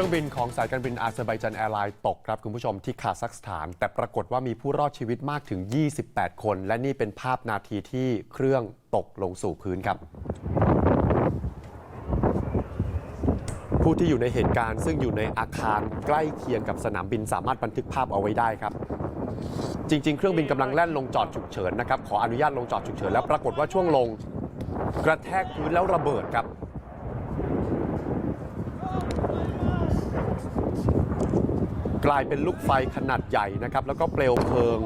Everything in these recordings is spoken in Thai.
ครื่องบินของสายการบินอาเซอร์ไบจันแอร์ไลน์ตกครับคุณผู้ชมที่คาซัคสถาน แต่ปรากฏว่ามีผู้รอดชีวิตมากถึง 28 คน และนี่เป็นภาพนาทีที่เครื่องตกลงสู่พื้นครับ ผู้ที่อยู่ในเหตุการณ์ซึ่งอยู่ในอาคารใกล้เคียงกับสนามบินสามารถบันทึกภาพเอาไว้ได้ครับ จริง ๆ เครื่องบินกำลังแล่นลงจอดฉุกเฉินนะครับขออนุญาตลงจอดฉุกเฉินแล้วปรากฏว่าช่วงลง กระแทกพื้นแล้วระเบิดครับ กลายเป็นลูกไฟขนาดใหญ่นะครับ แล้วก็เปลวเพลิง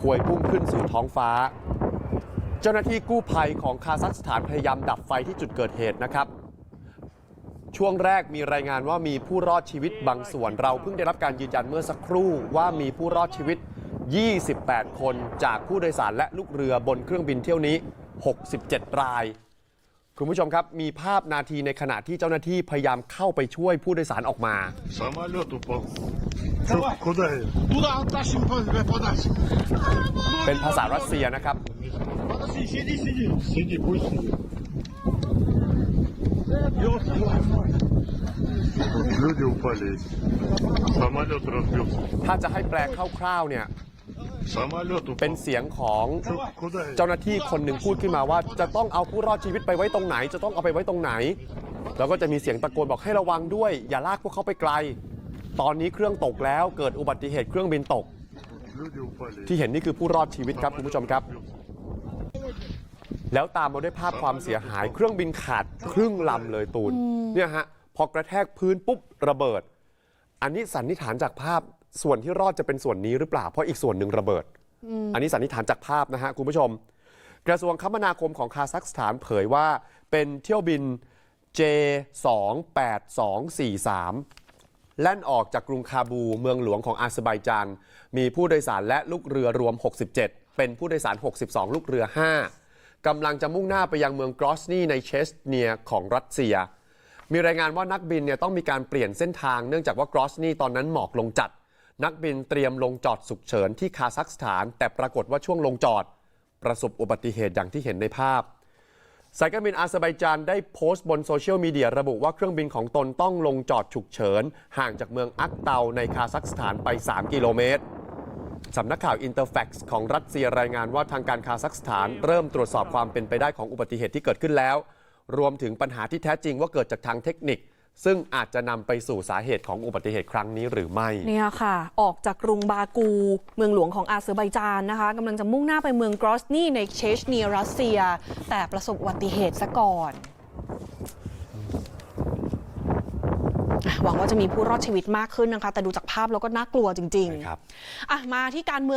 พวยพุ่งขึ้นสู่ท้องฟ้า เจ้าหน้าที่กู้ภัยของคาซัคสถานพยายามดับไฟที่จุดเกิดเหตุนะครับ ช่วงแรกมีรายงานว่ามีผู้รอดชีวิตบางส่วน เราเพิ่งได้รับการยืนยันเมื่อสักครู่ว่ามีผู้รอดชีวิต 28 คนจากผู้โดยสารและลูกเรือบนเครื่องบินเที่ยวนี้ 67 ราย คุณผู้ชมครับ มีภาพนาทีในขณะที่เจ้าหน้าที่พยายามเข้าไปช่วยผู้โดยสารออกมาสามารถเลือกตัวปอง Давай. Что, куда я? Туда оттащим, по- подальше. เป็นภาษารัสเซียนะครับ Подожди, сиди, сиди. Сиди, пусть сидит. Ёлки, Тут люди упали. Самолет разбился. ถ้าจะให้แปลคร่าวๆเนี่ย Самолет เป็น упал. เสียงของ Что, куда я? เจ้าหน้าที่คนหนึ่งพูดขึ้นมาว่า จะต้องเอาผู้รอดชีวิตไปไว้ตรงไหน จะต้องเอาไปไว้ตรงไหน แล้วก็จะมีเสียงตะโกนบอกให้ระวังด้วย อย่าลากพวกเขาไปไกล ตอนนี้เครื่องตกแล้วเกิดอุบัติเหตุเครื่องบินตก ที่เห็นนี่คือผู้รอดชีวิตครับคุณผู้ชมครับ แล้วตามมาด้วยภาพความเสียหายเครื่องบินขาดครึ่งลำเลยตูนเนี่ยฮะพอกระแทกพื้นปุ๊บระเบิด อันนี้สันนิษฐานจากภาพส่วนที่รอดจะเป็นส่วนนี้หรือเปล่าเพราะอีกส่วนหนึ่งระเบิด อันนี้สันนิษฐานจากภาพนะฮะคุณผู้ชม กระทรวงคมนาคมของคาซัคสถานเผยว่าเป็นเที่ยวบิน J 2 8 2 4 3 แล่นออกจากกรุงคาบูเมืองหลวงของอาเซอร์ไบจาน มีผู้โดยสารและลูกเรือรวม 67 เป็นผู้โดยสาร 62 ลูกเรือ 5 กำลังจะมุ่งหน้าไปยังเมืองกรอสนีในเชสเนียของรัสเซีย มีรายงานว่านักบินเนี่ยต้องมีการเปลี่ยนเส้นทางเนื่องจากว่ากรอสนีตอนนั้นหมอกลงจัด นักบินเตรียมลงจอดฉุกเฉินที่คาซัคสถาน แต่ปรากฏว่าช่วงลงจอด ประสบอุบัติเหตุอย่างที่เห็นในภาพ สายการบินอาเซอร์ไบจานได้โพสต์บนโซเชียลมีเดียระบุว่าเครื่องบินของตนต้องลงจอดฉุกเฉิน ห่างจากเมืองอักเตาในคาซัคสถานไป 3 กิโลเมตร สำนักข่าวอินเตอร์แฟกซ์ของรัสเซียรายงานว่าทางการคาซัคสถานเริ่มตรวจสอบความเป็นไปได้ของอุบัติเหตุที่เกิดขึ้นแล้ว รวมถึงปัญหาที่แท้จริงว่าเกิดจากทางเทคนิค ซึ่งอาจจะนำไปสู่สาเหตุของอุบัติเหตุครั้งนี้หรือไม่ เนี่ยค่ะ ออกจากกรุงบากู เมืองหลวงของอาเซอร์ไบจานนะคะกำลังจะมุ่งหน้าไปเมืองกรอสนีในเชชเนียรัสเซีย แต่ประสบอุบัติเหตุซะก่อนอะหวังว่าจะมีผู้รอดชีวิตมากขึ้นนะคะ แต่ดูจากภาพแล้วก็น่ากลัวจริงครับๆอะมาที่การเมือง